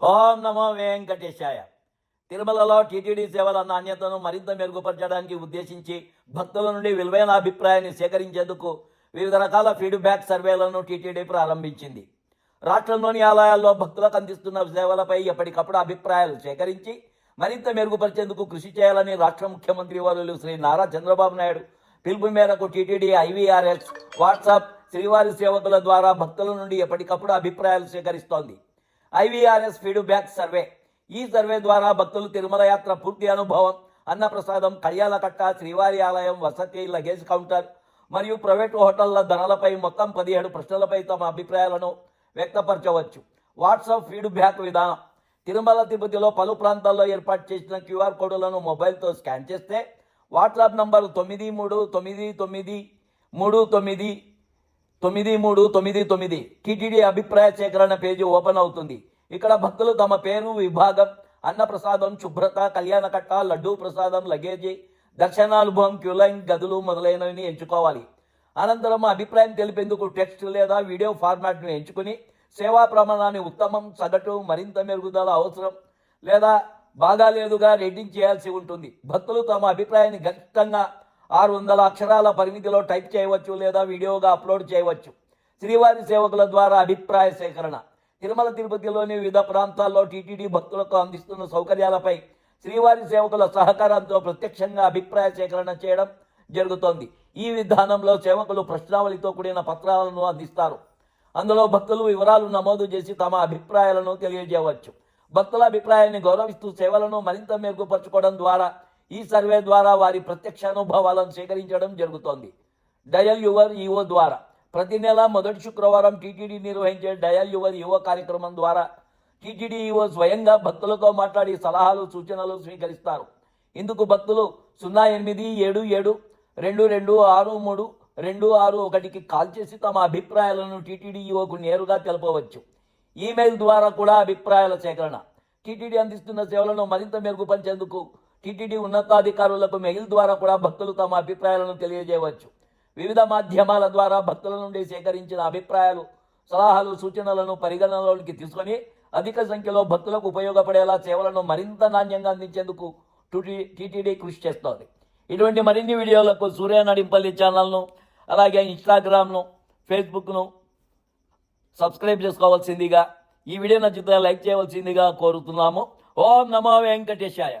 ఓం నమో వెంకటేశాయ. తిరుమలలో టీటీడీ సేవల నాణ్యతను మరింత మెరుగుపరచడానికి ఉద్దేశించి భక్తుల నుండి విలువైన అభిప్రాయాన్ని సేకరించేందుకు వివిధ రకాల ఫీడ్బ్యాక్ సర్వేలను టీటీడీ ప్రారంభించింది. రాష్ట్రంలోని ఆలయాల్లో భక్తులకు అందిస్తున్న సేవలపై ఎప్పటికప్పుడు అభిప్రాయాలు సేకరించి మరింత మెరుగుపరిచేందుకు కృషి చేయాలని రాష్ట్ర ముఖ్యమంత్రి వర్యులు శ్రీ నారా చంద్రబాబు నాయుడు పిలుపు మేరకు టీటీడీ ఐవీఆర్ఎస్ వాట్సాప్ శ్రీవారి సేవకుల ద్వారా భక్తుల నుండి ఎప్పటికప్పుడు అభిప్రాయాలు సేకరిస్తోంది. IVRS feedback survey. ఈ సర్వే ద్వారా భక్తులు తిరుమల యాత్ర పూర్తి అనుభవం అన్నప్రసాదం కళ్యాణకట్ట శ్రీవారి ఆలయం వసతి లగేజ్ కౌంటర్ మరియు ప్రైవేటు హోటళ్ళ ధరలపై మొత్తం పదిహేడు ప్రశ్నలపై తమ అభిప్రాయాలను వ్యక్తపరచవచ్చు. వాట్సాప్ ఫీడ్బ్యాక్ విధానం. తిరుమల తిరుపతిలో పలు ప్రాంతాల్లో ఏర్పాటు చేసిన క్యూఆర్ కోడ్లను మొబైల్తో స్కాన్ చేస్తే వాట్సాప్ నంబరు తొమ్మిది మూడు తొమ్మిది తొమ్మిది మూడు తొమ్మిది తొమ్మిది మూడు తొమ్మిది తొమ్మిది. టీటీడీ అభిప్రాయ సేకరణ పేజీ ఓపెన్ అవుతుంది. ఇక్కడ భక్తులు తమ పేరు విభాగం అన్నప్రసాదం శుభ్రత కళ్యాణకట్ట లడ్డూ ప్రసాదం లగేజీ దర్శనానుభవం క్యూలైన్ గదులు మొదలైనవి ఎంచుకోవాలి. అనంతరం అభిప్రాయం తెలిపేందుకు టెక్స్ట్ లేదా వీడియో ఫార్మాట్ను ఎంచుకుని సేవా ప్రమాణాన్ని ఉత్తమం సగటు మరింత మెరుగుదల అవసరం లేదా బాగాలేదుగా రేటింగ్ చేయాల్సి ఉంటుంది. భక్తులు తమ అభిప్రాయాన్ని గరిష్టంగా ఆరు వందల అక్షరాల పరిమితిలో టైప్ చేయవచ్చు లేదా వీడియోగా అప్లోడ్ చేయవచ్చు. శ్రీవారి సేవకుల ద్వారా అభిప్రాయ సేకరణ. తిరుమల తిరుపతిలోని వివిధ ప్రాంతాల్లో టీటీడీ భక్తులకు అందిస్తున్న సౌకర్యాలపై శ్రీవారి సేవకుల సహకారంతో ప్రత్యక్షంగా అభిప్రాయ సేకరణ చేయడం జరుగుతోంది. ఈ విధానంలో సేవకులు ప్రశ్నావళితో కూడిన పత్రాలను అందిస్తారు. అందులో భక్తులు వివరాలు నమోదు చేసి తమ అభిప్రాయాలను తెలియజేయవచ్చు. భక్తుల అభిప్రాయాన్ని గౌరవిస్తూ సేవలను మరింత మెరుగుపరచుకోవడం ద్వారా ఈ సర్వే ద్వారా వారి ప్రత్యక్ష అనుభవాలను సేకరించడం జరుగుతోంది. డయల్ యువర్ ఈఓ ద్వారా ప్రతి నెల మొదటి శుక్రవారం టీటీడీ నిర్వహించే డయల్ యువర్ యువ కార్యక్రమం ద్వారా టీటీడీ ఈఓ స్వయంగా భక్తులతో మాట్లాడి సలహాలు సూచనలు స్వీకరిస్తారు. ఇందుకు భక్తులు సున్నా ఎనిమిది ఏడు ఏడు రెండు రెండు ఆరు మూడు రెండు ఆరు ఒకటికి కాల్ చేసి తమ అభిప్రాయాలను టీటీడీ ఈఓకు నేరుగా తెలపవచ్చు. ఈమెయిల్ ద్వారా కూడా అభిప్రాయాల సేకరణ. టీటీడీ అందిస్తున్న సేవలను మరింత మెరుగుపరిచేందుకు టీటీడీ ఉన్నతాధికారులకు మెయిల్ ద్వారా కూడా భక్తులు తమ అభిప్రాయాలను తెలియజేయవచ్చు. వివిధ మాధ్యమాల ద్వారా భక్తుల నుండి సేకరించిన అభిప్రాయాలు సలహాలు సూచనలను పరిగణనలోకి తీసుకొని అధిక సంఖ్యలో భక్తులకు ఉపయోగపడేలా సేవలను మరింత నాణ్యంగా అందించేందుకు టీటీ టీటీడీ కృషి చేస్తోంది. ఇటువంటి మరిన్ని వీడియోలకు సూర్య నడింపల్లి ఛానల్ను అలాగే ఇన్స్టాగ్రామ్ను ఫేస్బుక్ను సబ్స్క్రైబ్ చేసుకోవాల్సిందిగా ఈ వీడియో నచ్చితే లైక్ చేయవలసిందిగా కోరుతున్నాము. ఓం నమో వెంకటేశాయ.